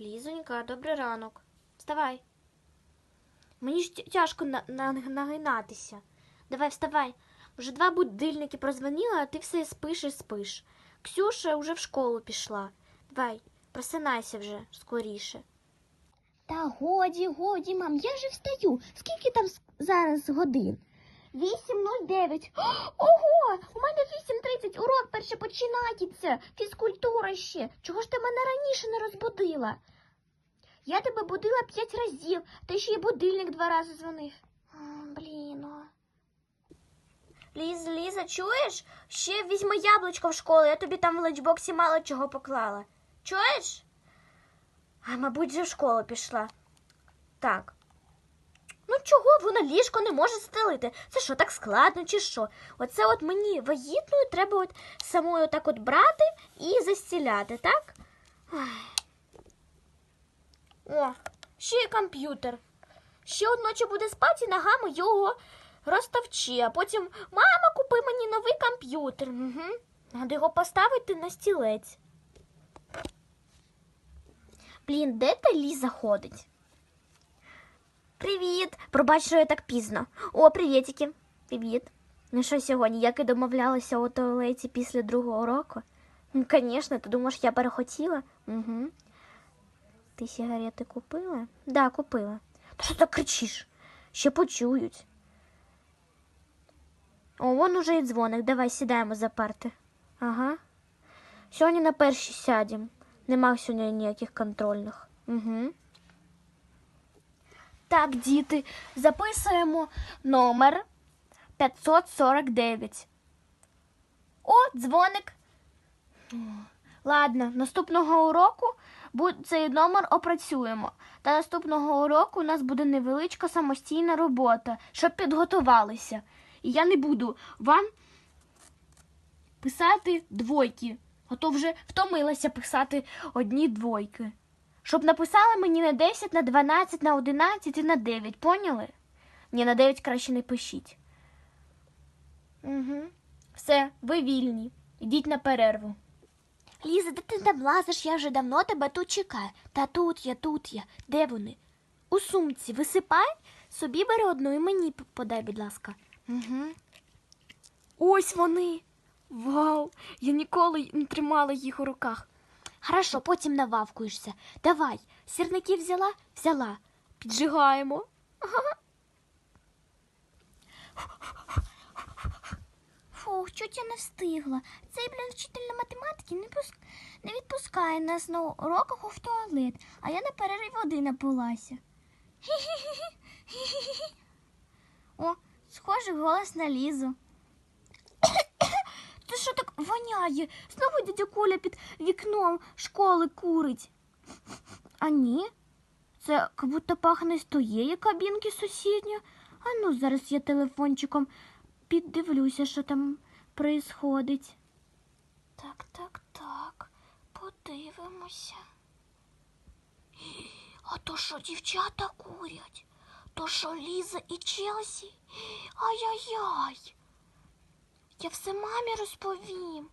Лізонька, добрий ранок. Вставай. Мені ж тяжко на- на- нагинатися. Давай, вставай. Вже два будильники прозвонила, а ти все спиш і спиш. Ксюша вже в школу пішла. Давай, просинайся вже скоріше. Та годі, годі, мам, я же встаю. Скільки там зараз годин? 8.09. Ого, у мене 8.30, урок перше починається. Фізкультура ще. Чого ж ти мене раніше не розбудила? Я тебе будила п'ять разів, та ще й будильник два рази дзвонив. Блін, о. Ліза, чуєш? Ще візьми яблучко в школу, я тобі там в ланчбоксі мало чого поклала. Чуєш? А, мабуть, вже в школу пішла. Так. Чого вона ліжко не може стелити? Це що, так складно чи що? Оце от мені вагітною треба от самою так от брати і застіляти, так? О, ще є комп'ютер. Ще одночі буде спати і ногами його розтовчи, а потім мама, купи мені новий комп'ютер. Угу. Треба його поставити на стілець. Блін, де та Ліза ходить? Привіт! Пробач, що я так пізно. О, привітики. Привіт. Ну що сьогодні, як і домовлялася у туалеті після другого року? Ну, звісно, ти думаєш, я перехотіла? Угу. Ти сигарети купила? Да, купила. Та що так кричиш? Ще почують. О, вон уже і дзвоник. Давай сідаємо за парти. Ага. Сьогодні на перші сядемо. Нема сьогодні ніяких контрольних. Угу. Так, діти, записуємо номер 549. О, дзвоник. Ладно, наступного уроку цей номер опрацюємо. Та наступного уроку у нас буде невеличка самостійна робота, щоб підготувалися. І я не буду вам писати двойки. А то вже втомилася писати одні двойки. Щоб написали мені на 10, на 12, на 11 і на 9, поняли? Ні, на 9 краще не пишіть. Угу. Все, ви вільні. Ідіть на перерву. Ліза, де ти там лазиш? Я вже давно тебе тут чекаю. Та тут я, тут я. Де вони? У сумці висипай, собі бери одну і мені подай, будь ласка. Угу. Ось вони. Вау! Я ніколи не тримала їх у руках. Хорошо, потім нававкуєшся. Давай, сірники взяла? Взяла. Піджигаємо. Фух, чуть я не встигла. Цей, блін, вчитель математики не, пус... не відпускає нас на уроках в туалет, а я на перерві води напилася. О, схожий голос на Лізу. Ти що так воняє? Знову дядя Коля під вікном школи курить. А ні, це як будто пахне з тієї кабінки сусідньої. А ну, зараз я телефончиком піддивлюся, що там происходить. Так, так, так, подивимося. А то що дівчата курять? То що Ліза і Челсі? Ай-яй-яй. Я все мамі розповім.